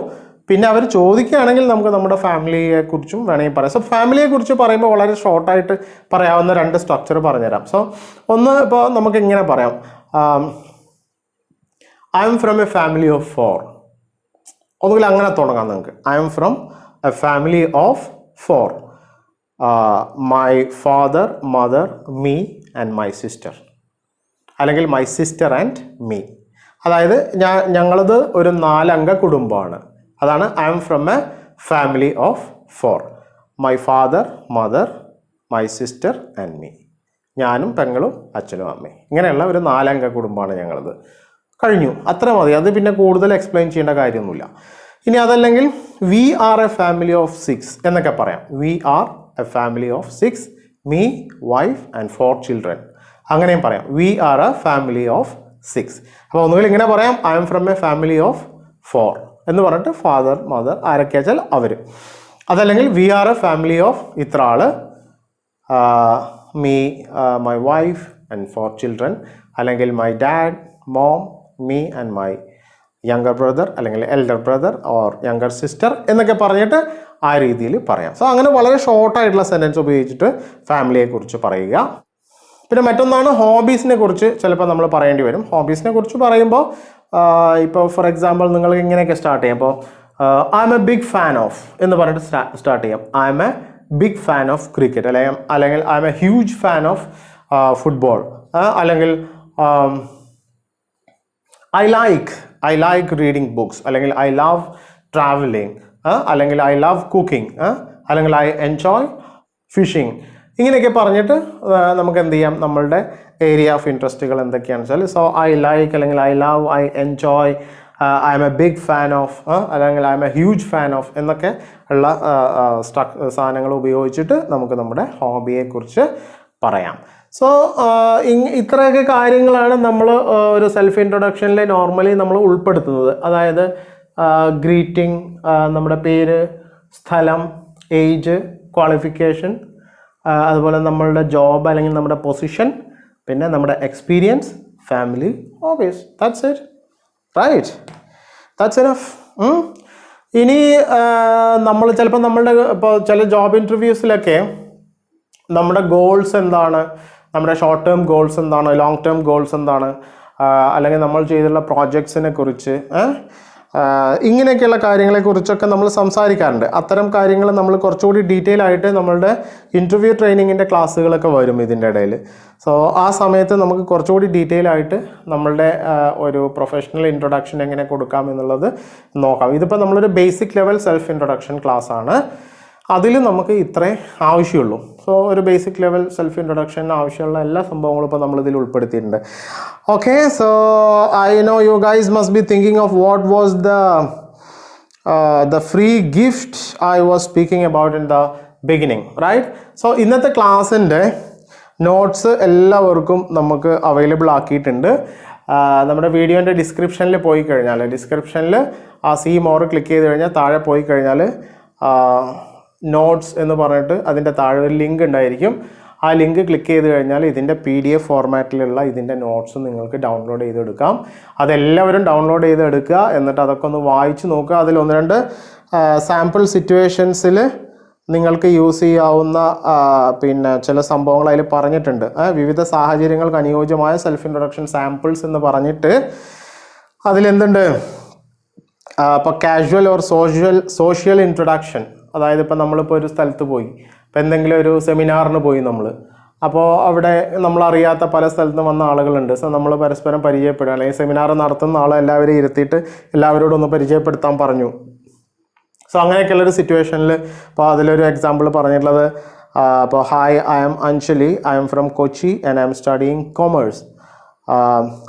പിന്നെ അവർ ചോദിക്കുകയാണെങ്കിൽ നമുക്ക് നമ്മുടെ ഫാമിലിയെക്കുറിച്ചും വേണമെങ്കിൽ പറയാം. സോ ഫാമിലിയെക്കുറിച്ച് പറയുമ്പോൾ വളരെ ഷോർട്ടായിട്ട് പറയാവുന്ന രണ്ട് സ്ട്രക്ചർ പറഞ്ഞുതരാം. സോ ഒന്ന് ഇപ്പോൾ നമുക്ക് ഇങ്ങനെ പറയാം I am from a family of four ഒന്നുകിൽ അങ്ങനെ തുടങ്ങാം നിങ്ങൾക്ക്. I am from a family of four my father mother me and my sister അല്ലെങ്കിൽ മൈ സിസ്റ്റർ ആൻഡ് മീ അതായത് ഞാൻ ഞങ്ങളത് ഒരു നാലംഗ കുടുംബമാണ്. അതാണ് I am from a family of four my father mother my sister and me ഞാനും പെങ്ങളും അച്ഛനും അമ്മയും. ഇങ്ങനെയുള്ള ഒരു നാലംഗ കുടുംബമാണ് ഞങ്ങളത്. കഴിഞ്ഞു. അത്ര മതി. അത് പിന്നെ കൂടുതൽ എക്സ്പ്ലെയിൻ ചെയ്യേണ്ട കാര്യമൊന്നുമില്ല. ഇനി അതല്ലെങ്കിൽ we are a family of six എന്നൊക്കെ പറയാം. We are a family of six me wife and four children അങ്ങനെയും പറയാം. We are a family of six അപ്പോൾ ഒന്നുകിൽ ഇങ്ങനെ പറയാം. I am from a family of four എന്ന് പറഞ്ഞിട്ട് ഫാദർ മദർ ആരൊക്കെ വെച്ചാൽ അവർ അതല്ലെങ്കിൽ we are a family of ഇത്ര ആൾ me my wife and four children അല്ലെങ്കിൽ my dad mom me and my younger brother അല്ലെങ്കിൽ elder brother or younger sister എന്നൊക്കെ പറഞ്ഞിട്ട് ആ രീതിയിൽ പറയാം. സോ അങ്ങനെ വളരെ ഷോർട്ടായിട്ടുള്ള സെന്റൻസ് ഉപയോഗിച്ചിട്ട് ഫാമിലിയെ കുറിച്ച് പറയുക. പിന്നെ മറ്റൊന്നാണ് ഹോബീസിനെ കുറിച്ച് ചിലപ്പോൾ നമ്മൾ പറയേണ്ടി വരും. ഹോബീസിനെ കുറിച്ച് പറയുമ്പോൾ ഇപ്പോൾ ഫോർ എക്സാമ്പിൾ നിങ്ങൾ ഇങ്ങനെയൊക്കെ സ്റ്റാർട്ട് ചെയ്യാം. ഇപ്പോൾ I am a big fan of എന്ന് പറഞ്ഞിട്ട് സ്റ്റാർട്ട് ചെയ്യാം. I am a big fan of cricket അല്ലെങ്കിൽ അല്ലെങ്കിൽ I am a huge fan of football അല്ലെങ്കിൽ I like I like reading books അല്ലെങ്കിൽ ഐ ലവ് ട്രാവലിംഗ് അല്ലെങ്കിൽ ഐ ലവ് കുക്കിംഗ് അല്ലെങ്കിൽ I enjoy fishing ഇങ്ങനെയൊക്കെ പറഞ്ഞിട്ട് നമുക്ക് എന്ത് ചെയ്യാം? നമ്മളുടെ ഏരിയ ഓഫ് ഇൻട്രസ്റ്റുകൾ എന്തൊക്കെയാണെന്ന് വെച്ചാൽ സോ ഐ ലൈക്ക് അല്ലെങ്കിൽ I love I enjoy I am a big fan of അല്ലെങ്കിൽ I am a huge fan of എന്നൊക്കെ ഉള്ള സ്ട്രക് സാധനങ്ങൾ ഉപയോഗിച്ചിട്ട് നമുക്ക് നമ്മുടെ ഹോബിയെക്കുറിച്ച് പറയാം. സോ ഇത്രയൊക്കെ കാര്യങ്ങളാണ് നമ്മൾ ഒരു സെൽഫ് ഇൻട്രൊഡക്ഷനിൽ നോർമലി നമ്മൾ ഉൾപ്പെടുത്തുന്നത്. അതായത് ഗ്രീറ്റിംഗ് നമ്മുടെ പേര് സ്ഥലം ഏജ് ക്വാളിഫിക്കേഷൻ അതുപോലെ നമ്മളുടെ ജോബ് അല്ലെങ്കിൽ നമ്മുടെ പൊസിഷൻ പിന്നെ നമ്മുടെ experience family obvious that's it right that's enough ഇനി നമ്മൾ ചിലപ്പോൾ നമ്മളുടെ ഇപ്പോൾ ചില ജോബ് ഇന്റർവ്യൂസിലൊക്കെ നമ്മുടെ ഗോൾസ് എന്താണ്? നമ്മുടെ ഷോർട്ട് ടേം ഗോൾസ് എന്താണ് ലോങ് ടേം ഗോൾസ് എന്താണ് അല്ലെങ്കിൽ നമ്മൾ ചെയ്തിട്ടുള്ള പ്രോജക്ട്സിനെ കുറിച്ച്? ഇങ്ങനെയൊക്കെയുള്ള കാര്യങ്ങളെക്കുറിച്ചൊക്കെ നമ്മൾ സംസാരിക്കാറുണ്ട്. അത്തരം കാര്യങ്ങൾ നമ്മൾ കുറച്ചുകൂടി ഡീറ്റെയിൽ ആയിട്ട് നമ്മളുടെ ഇന്റർവ്യൂ ട്രെയിനിങ്ങിന്റെ ക്ലാസ്സുകളൊക്കെ വരും ഇതിന്റെ ഇടയിൽ. സോ ആ സമയത്ത് നമുക്ക് കുറച്ചുകൂടി ഡീറ്റെയിൽ ആയിട്ട് നമ്മളുടെ ഒരു പ്രൊഫഷണൽ ഇൻട്രൊഡക്ഷൻ എങ്ങനെ കൊടുക്കാം എന്നുള്ളത് നോക്കാം. ഇതിപ്പോൾ നമ്മളൊരു ബേസിക് ലെവൽ സെൽഫ് ഇൻട്രൊഡക്ഷൻ ക്ലാസ്സാണ് അതിൽ നമുക്ക് ഇത്രേ ആവശ്യമുള്ളൂ. സോ ഒരു ബേസിക് ലെവൽ സെൽഫ് ഇൻട്രൊഡക്ഷൻ ആവശ്യമുള്ള എല്ലാ സംഭവങ്ങളും ഇപ്പോൾ നമ്മളിതിൽ ഉൾപ്പെടുത്തിയിട്ടുണ്ട്. Okay so I know you guys must be thinking of what was the the free gift I was speaking about in the beginning right so ഇന്നത്തെ ക്ലാസ്സിന്റെ നോട്ട്സ് എല്ലാവർക്കും നമുക്ക് അവൈലബിൾ ആക്കിയിട്ടുണ്ട്. നമ്മുടെ വീഡിയോന്റെ ഡിസ്ക്രിപ്ഷനിൽ പോയി കഴിഞ്ഞാൽ ഡിസ്ക്രിപ്ഷനിൽ ആ സി മോർ ക്ലിക്ക് ചെയ്ത് കഴിഞ്ഞാൽ താഴെ പോയി കഴിഞ്ഞാൽ നോട്ട്സ് എന്ന് പറഞ്ഞിട്ട് അതിന്റെ താഴെ ഒരു ലിങ്ക് ഉണ്ടായിരിക്കും. ആ ലിങ്ക് ക്ലിക്ക് ചെയ്ത് കഴിഞ്ഞാൽ ഇതിന്റെ പി ഡി എഫ് ഫോർമാറ്റിലുള്ള ഇതിന്റെ നോട്ട്സ് നിങ്ങൾക്ക് ഡൗൺലോഡ് ചെയ്തെടുക്കാം. അതെല്ലാവരും ഡൗൺലോഡ് ചെയ്തെടുക്കുക. എന്നിട്ട് അതൊക്കെ ഒന്ന് വായിച്ച് നോക്കുക. അതിൽ ഒന്ന് രണ്ട് സാമ്പിൾ സിറ്റുവേഷൻസിൽ നിങ്ങൾക്ക് യൂസ് ചെയ്യാവുന്ന പിന്നെ ചില സംഭവങ്ങൾ അതിൽ പറഞ്ഞിട്ടുണ്ട്. വിവിധ സാഹചര്യങ്ങൾക്ക് അനുയോജ്യമായ സെൽഫ് ഇൻട്രൊഡക്ഷൻ സാമ്പിൾസ് എന്ന് പറഞ്ഞിട്ട് അതിലെന്തുണ്ട്? അപ്പോൾ casual or social social introduction അതായത് ഇപ്പോൾ നമ്മളിപ്പോൾ ഒരു സ്ഥലത്ത് പോയി ഇപ്പോൾ എന്തെങ്കിലും ഒരു സെമിനാറിന് പോയി നമ്മൾ അപ്പോൾ അവിടെ നമ്മൾ അറിയാത്ത പല സ്ഥലത്തും വന്ന ആളുകളുണ്ട്. സോ നമ്മൾ പരസ്പരം പരിചയപ്പെടുക. അല്ലെങ്കിൽ സെമിനാർ നടത്തുന്ന ആളെ എല്ലാവരെയും ഇരുത്തിയിട്ട് എല്ലാവരോടും ഒന്ന് പരിചയപ്പെടുത്താൻ പറഞ്ഞു. സോ അങ്ങനെയൊക്കെയുള്ളൊരു സിറ്റുവേഷനിൽ ഇപ്പോൾ അതിലൊരു എക്സാമ്പിൾ പറഞ്ഞിട്ടുള്ളത് അപ്പോൾ hi I am Anjali I am from Kochi and I am studying commerce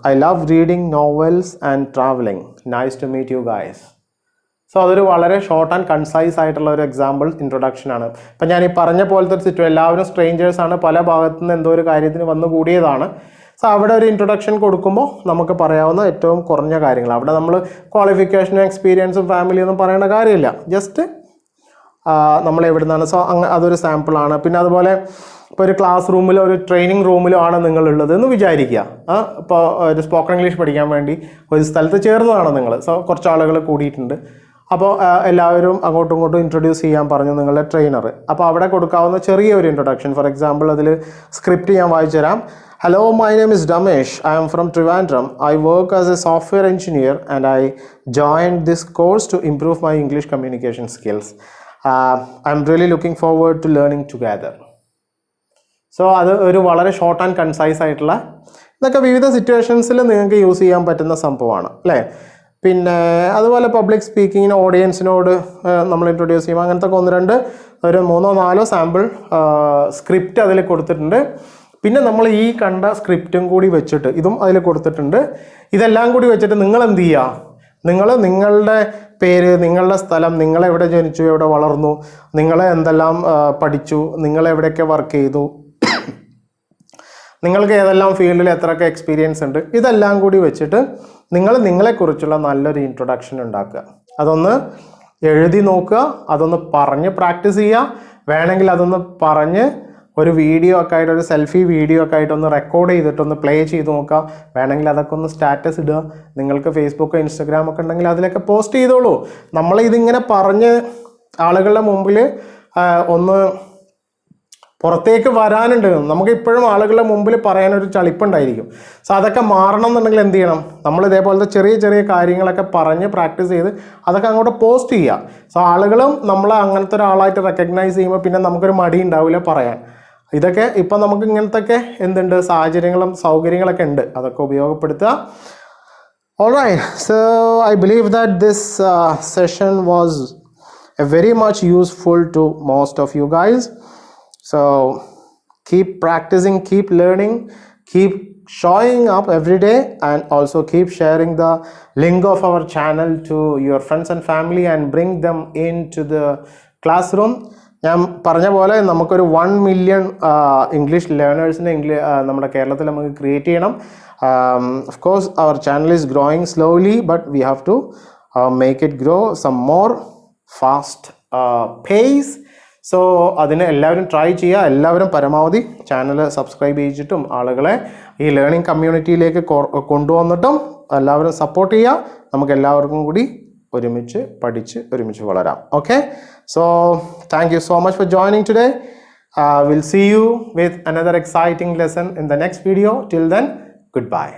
I love reading novels and travelling nice to meet you guys so അതൊരു വളരെ ഷോർട്ട് ആൻഡ് കൺസൈസ് ആയിട്ടുള്ള ഒരു എക്സാമ്പിൾ ഇൻട്രൊഡക്ഷൻ ആണ്. ഇപ്പം ഞാൻ ഈ പറഞ്ഞ പോലത്തെ ഒരു സിറ്റുവേഷൻ എല്ലാവരും സ്ട്രേഞ്ചേഴ്സ് ആണ്. പല ഭാഗത്തു നിന്ന് എന്തോ ഒരു കാര്യത്തിന് വന്നു കൂടിയതാണ്. സോ അവിടെ ഒരു ഇൻട്രൊഡക്ഷൻ കൊടുക്കുമ്പോൾ നമുക്ക് പറയാവുന്ന ഏറ്റവും കുറഞ്ഞ കാര്യങ്ങൾ. അവിടെ നമ്മൾ ക്വാളിഫിക്കേഷനും എക്സ്പീരിയൻസും ഫാമിലി ഒന്നും പറയേണ്ട കാര്യമില്ല. ജസ്റ്റ് നമ്മൾ എവിടെ നിന്നാണ് സോ അങ്ങ് അതൊരു സാമ്പിളാണ് പിന്നെ അതുപോലെ ഇപ്പോൾ ഒരു ക്ലാസ് റൂമിലോ ഒരു ട്രെയിനിങ് റൂമിലോ ആണ് നിങ്ങളുള്ളത് എന്ന് വിചാരിക്കുക. ഇപ്പോൾ ഒരു സ്പോക്കൺ ഇംഗ്ലീഷ് പഠിക്കാൻ വേണ്ടി ഒരു സ്ഥലത്ത് ചേർന്നതാണ് നിങ്ങൾ. സോ കുറച്ച് ആളുകൾ കൂടിയിട്ടുണ്ട്. അപ്പോൾ എല്ലാവരും അങ്ങോട്ടും ഇങ്ങോട്ടും ഇൻട്രൊഡ്യൂസ് ചെയ്യാൻ പറഞ്ഞു നിങ്ങളുടെ ട്രെയിനർ അപ്പോൾ അവിടെ കൊടുക്കാവുന്ന ചെറിയൊരു ഇൻട്രൊഡക്ഷൻ ഫോർ എക്സാമ്പിൾ അതിൽ സ്ക്രിപ്റ്റ് ഞാൻ വായിച്ചു തരാം hello my name is Damesh I am from Trivandrum I work as a software engineer and I join this course to improve my English communication skills I am really looking forward to learning together so അത് ഒരു വളരെ short and concise ആയിട്ടുള്ള ഇതൊക്കെ വിവിധ സിറ്റുവേഷൻസിൽ നിങ്ങൾക്ക് use ചെയ്യാൻ പറ്റുന്ന സംഭവമാണ് അല്ലേ? പിന്നെ അതുപോലെ പബ്ലിക് സ്പീക്കിങ്ങിന് ഓഡിയൻസിനോട് നമ്മൾ ഇൻട്രൊഡ്യൂസ് ചെയ്യും. അങ്ങനത്തെ ഒന്ന് രണ്ട് ഒരു മൂന്നോ നാലോ സാമ്പിൾ സ്ക്രിപ്റ്റ് അതിൽ കൊടുത്തിട്ടുണ്ട്. പിന്നെ നമ്മൾ ഈ കണ്ട സ്ക്രിപ്റ്റും കൂടി വെച്ചിട്ട് ഇതും അതിൽ കൊടുത്തിട്ടുണ്ട്. ഇതെല്ലാം കൂടി വെച്ചിട്ട് നിങ്ങൾ എന്ത് ചെയ്യുക നിങ്ങൾ നിങ്ങളുടെ പേര് നിങ്ങളുടെ സ്ഥലം നിങ്ങൾ എവിടെ ജനിച്ചു എവിടെ വളർന്നു നിങ്ങൾ എന്തെല്ലാം പഠിച്ചു നിങ്ങൾ എവിടെയൊക്കെ വർക്ക് ചെയ്തു നിങ്ങൾക്ക് ഏതെല്ലാം ഫീൽഡിൽ എത്രയൊക്കെ എക്സ്പീരിയൻസ് ഉണ്ട് ഇതെല്ലാം കൂടി വെച്ചിട്ട് നിങ്ങൾ നിങ്ങളെക്കുറിച്ചുള്ള നല്ലൊരു ഇൻട്രൊഡക്ഷൻ ഉണ്ടാക്കുക. അതൊന്ന് എഴുതി നോക്കുക അതൊന്ന് പറഞ്ഞ് പ്രാക്ടീസ് ചെയ്യുക. വേണമെങ്കിൽ അതൊന്ന് പറഞ്ഞ് ഒരു വീഡിയോ ഒക്കെ ആയിട്ട് ഒരു സെൽഫി വീഡിയോ ഒക്കെ ആയിട്ടൊന്ന് റെക്കോർഡ് ചെയ്തിട്ടൊന്ന് പ്ലേ ചെയ്ത് നോക്കുക. വേണമെങ്കിൽ അതൊക്കെ ഒന്ന് സ്റ്റാറ്റസ് ഇടുക. നിങ്ങൾക്ക് ഫേസ്ബുക്ക് ഇൻസ്റ്റഗ്രാം ഒക്കെ ഉണ്ടെങ്കിൽ അതിലൊക്കെ പോസ്റ്റ് ചെയ്തോളൂ. നമ്മൾ ഇതിങ്ങനെ പറഞ്ഞ് ആളുകളുടെ മുമ്പിൽ ഒന്ന് പുറത്തേക്ക് വരാനുണ്ട്. നമുക്ക് ഇപ്പോഴും ആളുകളുടെ മുമ്പിൽ പറയാനൊരു ചളിപ്പുണ്ടായിരിക്കും. സോ അതൊക്കെ മാറണം എന്നുണ്ടെങ്കിൽ എന്ത് ചെയ്യണം? നമ്മൾ ഇതേപോലത്തെ ചെറിയ ചെറിയ കാര്യങ്ങളൊക്കെ പറഞ്ഞ് പ്രാക്ടീസ് ചെയ്ത് അതൊക്കെ അങ്ങോട്ട് പോസ്റ്റ് ചെയ്യുക. സോ ആളുകളും നമ്മളെ അങ്ങനത്തെ ഒരാളായിട്ട് റെക്കഗ്നൈസ് ചെയ്യുമ്പോൾ പിന്നെ നമുക്കൊരു മടി ഉണ്ടാവില്ല പറയാൻ. ഇതൊക്കെ ഇപ്പം നമുക്ക് ഇങ്ങനത്തെയൊക്കെ എന്തുണ്ട്? സാഹചര്യങ്ങളും സൗകര്യങ്ങളൊക്കെ ഉണ്ട്. അതൊക്കെ ഉപയോഗപ്പെടുത്തുക. All right, so I believe that this uh, session was much useful to most of you guys. So keep practicing, keep learning, keep showing up every day, and also keep sharing the link of our channel to your friends and family and bring them into the classroom. ഞാൻ പറഞ്ഞ പോലെ നമുക്കൊരു one million English ലേണേഴ്സിനെ English നമ്മുടെ കേരളത്തിൽ നമുക്ക് create ചെയ്യണം of course our channel is growing slowly but we have to make it grow some more fast pace so അതിന് എല്ലാവരും ട്രൈ ചെയ്യുക. എല്ലാവരും പരമാവധി ചാനൽ സബ്സ്ക്രൈബ് ചെയ്തിട്ടും ആളുകളെ ഈ ലേണിംഗ് കമ്മ്യൂണിറ്റിയിലേക്ക് കൊണ്ടുവന്നിട്ടും എല്ലാവരും സപ്പോർട്ട് ചെയ്യുക. നമുക്ക് എല്ലാവർക്കും കൂടി ഒരുമിച്ച് പഠിച്ച് ഒരുമിച്ച് വളരാം. Okay so thank you so much for joining today will see you with another exciting lesson in the next video till then good bye